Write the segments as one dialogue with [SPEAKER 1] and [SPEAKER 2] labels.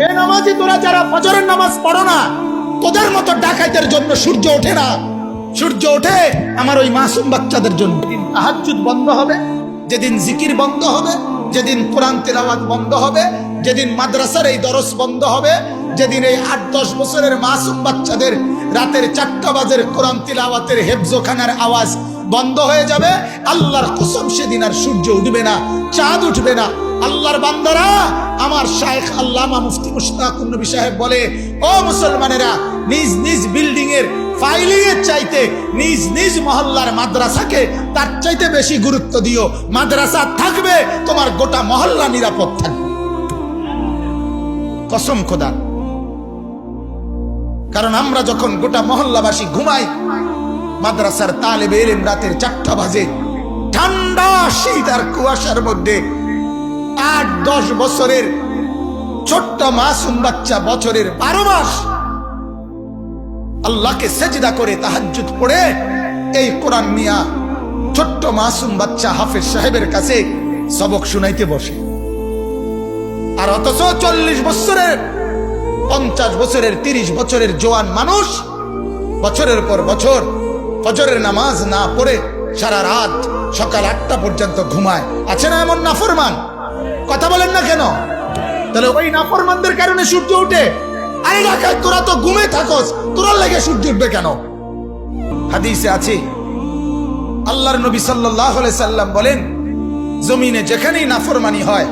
[SPEAKER 1] বেনামাজি তোরা যারা ফজরের নামাজ পড়ো না, তোদের মতো ডাকাইতের জন্য সূর্য ওঠে না। সূর্য ওঠে আমার ওই মাসুম বাচ্চাদের জন্য। তাহাজ্জুদ বন্ধ হবে, যেদিন জিকির বন্ধ হবে, যেদিন কোরআন তেলাওয়াত বন্ধ হবে, যেদিন মাদ্রাসার এই দরস বন্ধ হবে, যেদিন এই আট দশ বছরের মাসুম বাচ্চাদের রাতের চারটা বাজের কোরআন তিলাওয়াতের হেফজোখানার আওয়াজ বন্ধ হয়ে যাবে। আল্লাহর কসম সেদিন আর সূর্য উঠবে না, চাঁদ উঠবে না। আল্লাহর বান্দারা, আমার শায়েখ আল্লামা মুফতি মুশতাকুর নবী সাহেব বলে, ও মুসলমানেরা, নিজ নিজ বিল্ডিং এর ফাইলিং এর চাইতে নিজ নিজ মহল্লার মাদ্রাসাকে তার চাইতে বেশি গুরুত্ব দিও। মাদ্রাসা থাকবে, তোমার গোটা মহল্লা নিরাপদ থাকবে। কসম খোদা। কারণ আমরা যখন গোটা মহল্লাবাসী ঘুমাই, মাদ্রাসার তালেবে এলেম রাতের চারটা বাজে, ঠান্ডা শীত আর কুয়াশার মধ্যে আট, দশ বছরের ছোট্ট মাসুম বাচ্চা বছরের বারো মাস। আল্লাহকে সেজদা করে তাহাজ্জুদ পড়ে এই কোরআন মিয়া ছোট্ট মাসুম বাচ্চা হাফেজ সাহেবের কাছে সবক শুনাইতে বসে। আর অথচ চল্লিশ বছরের, পঞ্চাশ বছরের, তিরিশ বছরের জোয়ান মানুষ বছরের পর বছর ফজরের নামাজ না পড়ে সারা রাত সকাল আটটা পর্যন্ত ঘুমায়। আছে না এমন নাফরমান? কথা বলেন না কেন? তাহলে ওই নাফরমানদের কারণে সূর্য উঠে? আরে রাখায় তোরা তো ঘুমে থাকস তোরা লেগে সূর্য উঠবে কেন? হাদিসে আছে, আল্লাহর নবী সাল্লাহ সাল্লাম বলেন, জমিনে যেখানেই নাফরমানি হয়,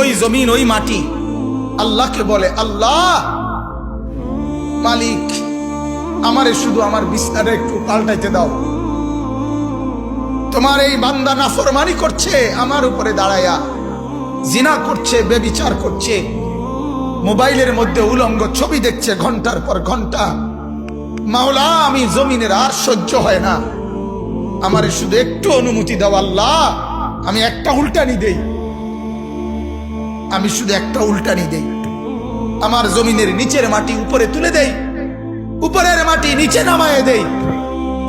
[SPEAKER 1] ওই জমিন, ওই মাটি আল্লাহকে বলে, আল্লাহ, মালিক, আমারে শুধু আমার বিছনাটা একটু পাল্টাইতে দাও। তোমার এই বান্দা নাফরমানি করছে, আমার উপরে দাঁড়ায়া। জিনা করছে, বেবিচার করছে। মোবাইলের মধ্যে উলঙ্গ ছবি দেখছে ঘণ্টার পর ঘণ্টা। মাওলা, আমি জমিনের আর সহ্য হয় না। আমারে শুধু একটু অনুমতি দাও, আল্লাহ। আমি একটা উল্টানি দেই। আমি শুধু একটা উল্টানি দেই। আমার জমিনের নিচের মাটি উপরে তুলে দেই। উপরের মাটি নিচে নামায় দেই।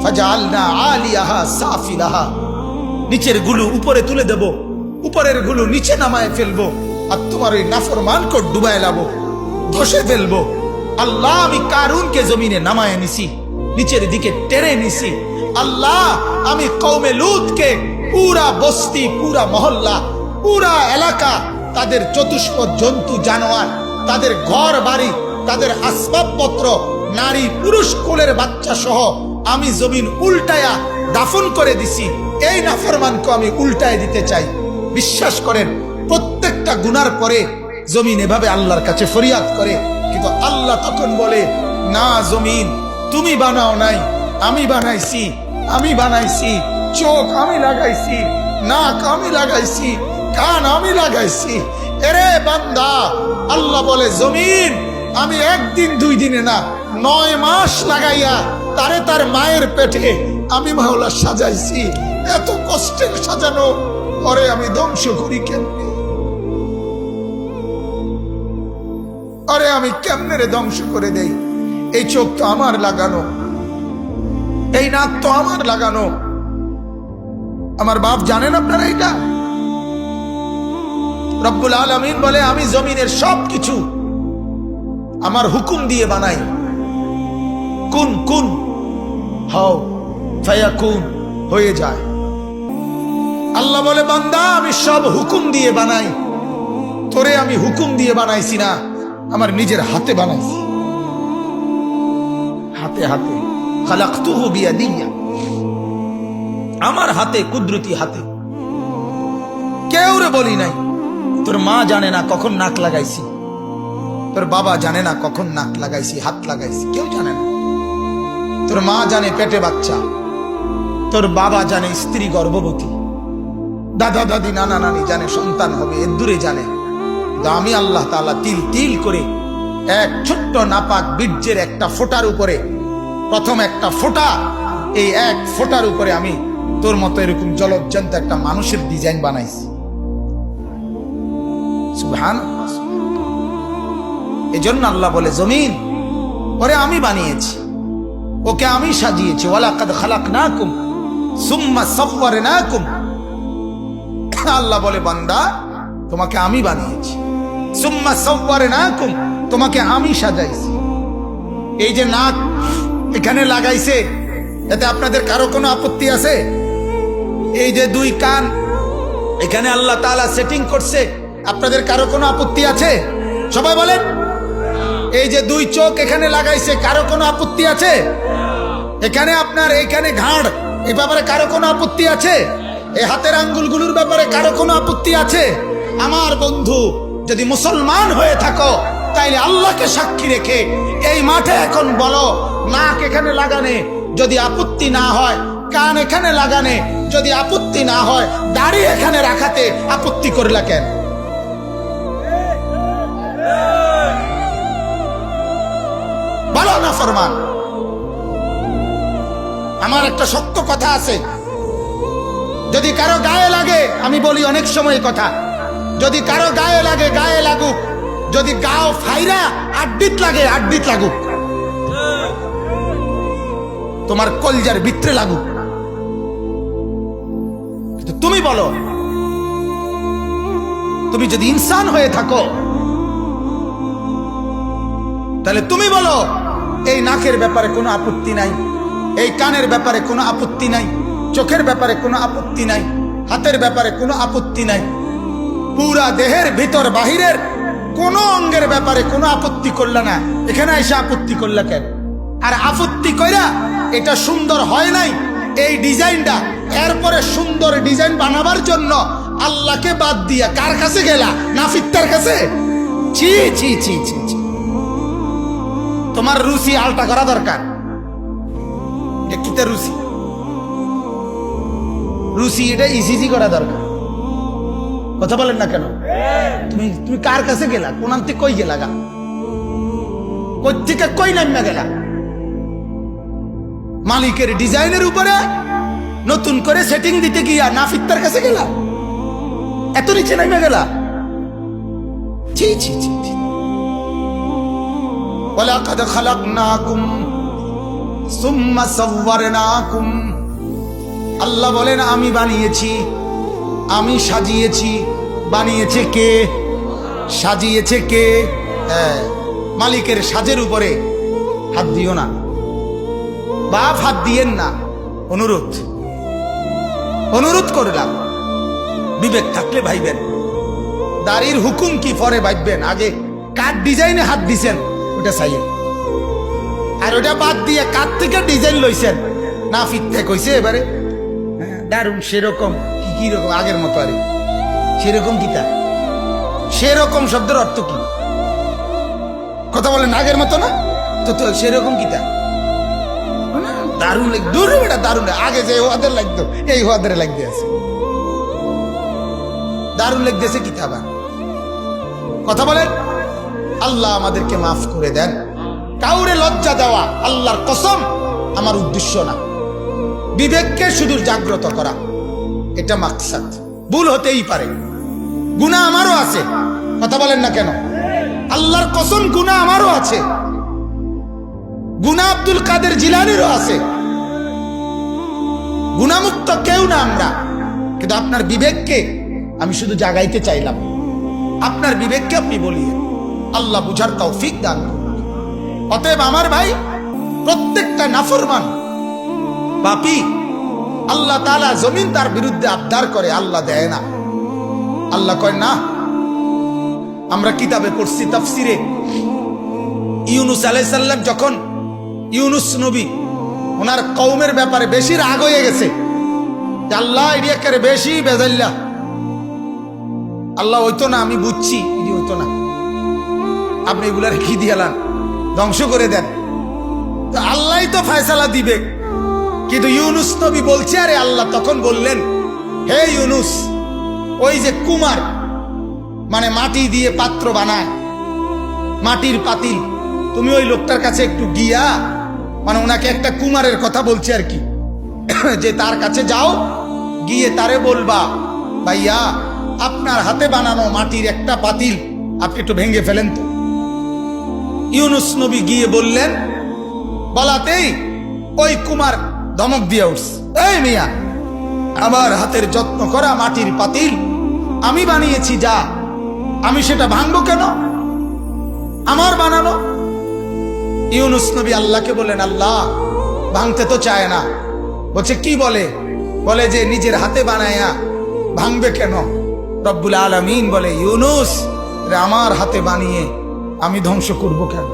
[SPEAKER 1] ফাজালনা আলিয়াহা সাফিলাহা। নিচেরগুলো উপরে তুলে দেব। উপরেরগুলো নিচে নামায় ফেলব, আর তোমার ওই নাফরমান কোট ডুবায় লাবো, ধসে ফেলব। আল্লাহ, আমি কারুনকে জমিনে নামায় নিছি, নিচের দিকে টেনে নিছি। আল্লাহ, আমি কৌমে লুতকে পুরা বস্তি, পুরা মহল্লা, পুরা এলাকা, তাদের চতুষ্পদ জন্তু, জানোয়ার, তাদের ঘর বাড়ি, তাদের আসবাবপত্র, নারী, পুরুষ, কোলের বাচ্চা সহ আমি জমিন উল্টায়া দাফন করে দিছি। এই নাফরমানকে আমি উল্টায় দিতে চাই। বিশ্বাস করেন, প্রত্যেকটা গুনার পরে জমিন এভাবে আল্লাহর কাছে ফরিয়াদ করে। কিন্তু আল্লাহ তখন বলে, না জমিন, তুমি বানাও নাই, আমি বানাইছি আমি বানাইছি, চোখ আমি লাগাইছি, নাক আমি লাগাইছি, কান আমি লাগাইছি। এরে বান্দা, আল্লাহ বলে, জমিন, আমি একদিন দুই দিনে না, নয় মাস লাগাইয়া তারে তার মায়ের পেটে আমি মাওলা সাজাইছি। এত কষ্টের সাজানো পরে আমি ধ্বংস করি কেমনে? আরে আমি কেমনে রে ধ্বংস করে দেই? এই চোখ তো আমার লাগানো। এই নাক তো আমার লাগানো। আমার বাপ জানেন আপনারা এটা? রব্বুল আলমিন বলে, আমি জমিনের সব কিছু আমার হুকুম দিয়ে বানাই। কুন কুন, হও ফায়া কুন হয়ে যায়। আল্লাহ বলে, বান্দা, আমি সব হুকুম দিয়ে বানাই। তোরে আমি হুকুম দিয়ে বানাইছি না, আমার নিজের হাতে বানাইছি। হাতে হাতে। আমার হাতে, কুদরতি হাতে। কেউ রে বলি নাই, তোর মা জানে না কখন নাক লাগাইছি। তোর বাবা জানে না কখন নাক লাগাইছি, হাত লাগাইছি। কেউ জানে না। তোর মা জানে পেটে বাচ্চা। তোর বাবা জানে স্ত্রী গর্ভবতী। দাদা দাদি নানা নানি জানে, সন্তান হবে, এর দূরে জানে। আমি আল্লাহ তালা তিল তিল করে এক ছোট্ট নাপাক বীর্যের একটা ফোটার উপরে, প্রথম একটা ফোঁটা, এই এক ফোটার উপরে আমি তোর মতো এরকম জলজ্জন্ত একটা মানুষের ডিজাইন বানাইছি। সুবহান এই জন্য আল্লাহ বলে, জমিন, ওরে আমি বানিয়েছি, ওকে আমি সাজিয়েছি, ওয়ালাকাদ খালাকনাকুম, সুম্মা সাওয়ারনাকুম আল্লাহ বলে, বান্দা, তোমাকে আমি বানিয়েছি। সুম্মা সব্বারে নাকুম তোমাকে আমি সাজাইছি। এই যে নাক এখানে লাগাইছে, এতে আপনাদের কারও কোনো আপত্তি আছে? এই যে দুই কান, এখানে আল্লাহ তাআলা সেটিং করছে, আপনাদের কারও কোনো আপত্তি আছে? সবাই বলেন। এই যে দুই চোখ এখানে লাগাইছে, কারও কোনো আপত্তি আছে? এখানে আপনার, এখানে ঘাড়, এ ব্যাপারে কারও কোনো আপত্তি আছে? এই হাতের আঙ্গুলগুলোর ব্যাপারে কারও কোনো আপত্তি আছে? আমার বন্ধু, যদি মুসলমান হয়ে থাকো, তাইলে আল্লাহকে সাক্ষী রেখে এই মাঠে এখন বলো, নাক এখানে লাগানে, যদি আপত্তি না হয়, কান এখানে লাগানে, যদি আপত্তি না হয়, দাড়ি এখানে রাখাতে আপত্তি করলা কেন? বলো না, ফরমান। আমার একটা শক্ত কথা আছে। যদি কারও গায়ে লাগে, আমি বলি অনেক সময় কথা। যদি কারও গায়ে লাগে, গায়ে লাগুক। যদি গাও ফাইরা, আড্ডিত লাগে, আড্ডিত লাগুক। তোমার কলজার ভিতরে লাগুক। কিন্তু তুমি বলো, তুমি যদি ইনসান হয়ে থাকো, তাহলে তুমি বলো, এই নাকের ব্যাপারে কোনো আপত্তি নাই, এই কানের ব্যাপারে কোনো আপত্তি নাই। চোখের ব্যাপারে কোনো আপত্তি নাই, হাতের ব্যাপারে কোনো আপত্তি নাই। পুরা দেহের ভিতর বাহিরের কোন অঙ্গের ব্যাপারে কোনো আপত্তি করলে না। এখানে এসে আপত্তি করলে কেন? আর আপত্তি কইরা এটা সুন্দর হয় নাই, এই ডিজাইনটা। এরপরে সুন্দর ডিজাইন বানাবার জন্য আল্লাহকে বাদ দিয়া কার কাছে গেলা? না নাফিত্তার কাছে? ছি ছি ছি ছি তোমার রুচি আলটা করা দরকার। কিতে রুচি। রুচি এটা ইসিজি করা দরকার কথা বলেন না কেন তুমি তুমি কার কাছে গেলা কোন আনতে কই গেলা গা কই থেকে কই নামিয়া গেলা মালিকের ডিজাইনের উপরে নতুন করে সেটিং দিতে গিয়া নাফিত্তার কাছে গেলা এত নিচে নামিয়া গেলা ছি ছি ছি ছি ولقد خلقناكم ثم صورناكم আল্লাহ বলেন আমি বানিয়েছি আমি সাজিয়েছি। বানিয়েছে কে? সাজিয়েছে কে? হ্যাঁ, মালিকের সাজের উপরে হাত দিও না। বাপ হাত দিয়েন না। অনুরোধ অনুরোধ করলাম। বিবেক থাকলে ভাইবেন। দাড়ির হুকুম কি পরে ভাববেন আগে কার ডিজাইনে হাত দিছেন ওটা চাইয়েন আর ওটা বাদ দিয়ে কার থেকে ডিজাইন লইছেন। না ফিরতে কইছে এবারে? দারুণ, সেরকম। কি কি রকম? আগের মতো আরে। সেরকম কি তা সেরকম শব্দের অর্থ কি? কথা বলেন, আগের মতো না? তো তো, সেরকম কি তা দারুণ দূর বেটা, দারুণ আগে যে ওয়াদের লাগতো, এই ওয়াদের লাগতে আছে। দারুণ কি তা কথা বলেন। আল্লাহ আমাদেরকে মাফ করে দেন। কাউরে লজ্জা দেওয়া আল্লাহর কসম আমার উদ্দেশ্য না। বিবেককে শুধু জাগ্রত করা। এটা মাকসাদ। ভুল হতেই পারে। গুণা আমারও আছে। কথা বলেন না কেন? আল্লাহর কসম গুণা আমারও আছে। গুণা আব্দুল কাদের জিলানিরও আছে। গুণামুক্ত কেউ না আমরা। কিন্তু আপনার বিবেককে আমি শুধু জাগাইতে চাইলাম। আপনার বিবেককে আপনি বলিয়ে আল্লাহ বুঝার তৌফিক দান অতএব আমার ভাই, প্রত্যেকটা নাফরমান পাপি আল্লাহ তালা জমিন তার বিরুদ্ধে আবদার করে, আল্লাহ দেয় না। আল্লাহ কয়, না, আমরা কিতাবে পড়ছি তাফসিরে ইউনুস আলাইসাল্লাম যখন ইউনুস নবী, ওনার কৌমের ব্যাপারে বেশি রাগ হয়ে গেছে। আল্লাহ এরিয়াকে বেশি বেজাল্লা। আল্লাহ হইতো না, আমি বুঝছি ইডি হইতো না। আপনি এগুলার রেখে দিয়ালান ধ্বংস করে দেন। আল্লাহ তো ফায়সালা দিবে। কিন্তু ইউনুস নবী বলছে, আরে আল্লাহ তখন বললেন, হে ইউনুস, ওই যে কুমার মানে মাটি দিয়ে পাত্র বানায়, মাটির পাতিল, তুমি ওই লোকটার কাছে একটু গিয়া মানে ওনাকে একটা কুমারের কথা বলছে আর কি, যে তার কাছে যাও, গিয়ে তারে বলবা, ভাইয়া, আপনার হাতে বানানো মাটির একটা পাতিল, আপনি একটু ভেঙে ফেলেন তো। ইউনুস নবী গিয়ে বললেন, বলাতেই, ওই কুমার ধমক দিয়ে উঠছে। এই মিয়া, আমার হাতের যত্ন করা মাটির পাতিল, আমি বানিয়েছি যা, আমি সেটা ভাঙবো কেন? আমার বানানো? ইউনুস নবী আল্লাহকে বলেন আল্লাহ, ভাঙতে তো চায় না। বলছে, কি বলে? বলে যে, নিজের হাতে বানায়া ভাঙবে কেন? রব্বুল আলমিন বলে, ইউনুস আমার হাতে বানিয়ে আমি ধ্বংস করব কেন?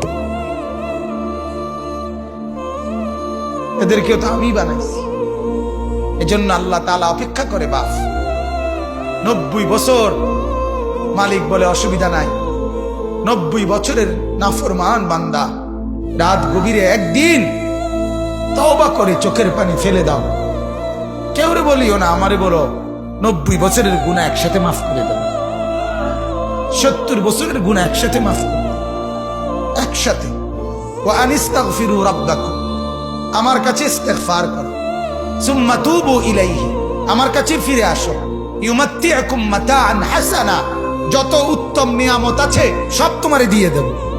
[SPEAKER 1] এদেরকেও তো আমি বানাইছি। এজন্য আল্লাহ তালা অপেক্ষা করে, বাপ। নব্বই বছর মালিক বলে অসুবিধা নাই। নব্বই বছরের নাফরমান বান্দা, রাত গভীরে একদিন তওবা করে চোখের পানি ফেলে দাও। কেউ রে বলিও না, আমারে বলো, নব্বই বছরের গুণা একসাথে মাফ করে দাও। সত্তর বছরের গুণা একসাথে মাফ করে। একসাথে। ও আনিস্তাগফিরু রাব্বাকুম। আমার কাছে ইস্তেকফার করো। সুম্মা তুবু ইলাইহি। আমার কাছে ফিরে আসো। ইউমাত্তিআকুম মাতাআন হাসানা। যত উত্তম নিয়ামত আছে, সব তোমারে দিয়ে দেবো।